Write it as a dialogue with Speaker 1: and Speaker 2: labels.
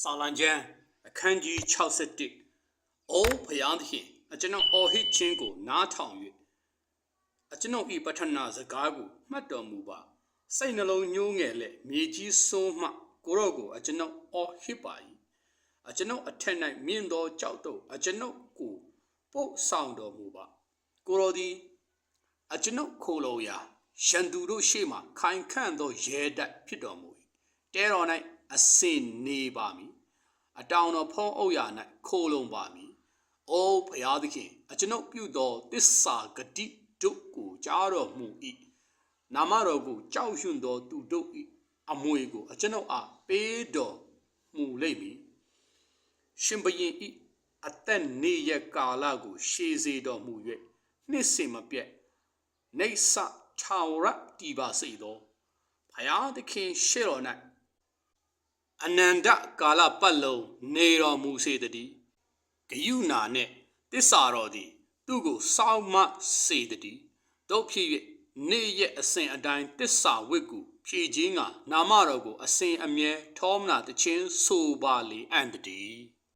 Speaker 1: စာလံကျမ်းအခန်းကြီး61အိုးဖျားသခင်အကျွန်ုပ်အော်ဟစ်ခြင်းကိုနားထောင်၍အကျွန်ုပ်ဤပဋ္ဌနာစကားကိုမှတ်တော်မူပါစိတ်နှလုံးညှိုးငယ်လက်မြေကြီးဆုံးမှကိုရော့ကိုအကျွန်ုပ်အော်ဟစ်ပါ၏အကျွန်ုပ်အထက်၌မြင့်သောကြောက်တော့အကျွန်ုပ်ကိုပို့ဆောင်တော်မူပါကိုရောသည်အကျွန်ုပ်ခိုလုံရာရန်သူတို့ရှေ့မှခိုင်ခန့်သောရဲတပ်ဖြစ်တော်မူ၏တဲတော်၌ အစင်နေပါမည်အတောင်တော်ဖုံးအုပ်ရာ၌ခိုလုံပါမည်အိုးဘုရားသခင်အကျွန်ုပ်ပြုသောတစ္ဆာဂတိတို့ကိုကြားတော်မူ၏နာမတော်ကိုကြောက်ရွံ့သောသူတို့၏အမွေကို အကျွန်ုပ်အားပေးတော်မူလိမ့်မည်ရှင်ဘရင်ဤအသက်နေရကာလကို ရှေးစေတော်မူ၍နှစ်စင်မပြတ်နေဆထာဝရတည်ပါစေသောဘုရားသခင်ရှေ့တော်၌ အနန္တကာလပတ်လုံးနေတော်မူစေတည်းဂယုဏနှင့်တစ္ဆာတော်သည် သူ့ကိုစောင့်မစေတည်းတို့ဖြစ်၍နေရက်အစဉ်အတိုင်းတစ္ဆာဝိတ်ကူဖြည့်ခြင်းကနာမတော်ကို အစဉ်အမြဲထောမနာတခြင်းဆိုပါလေအံ့တည်း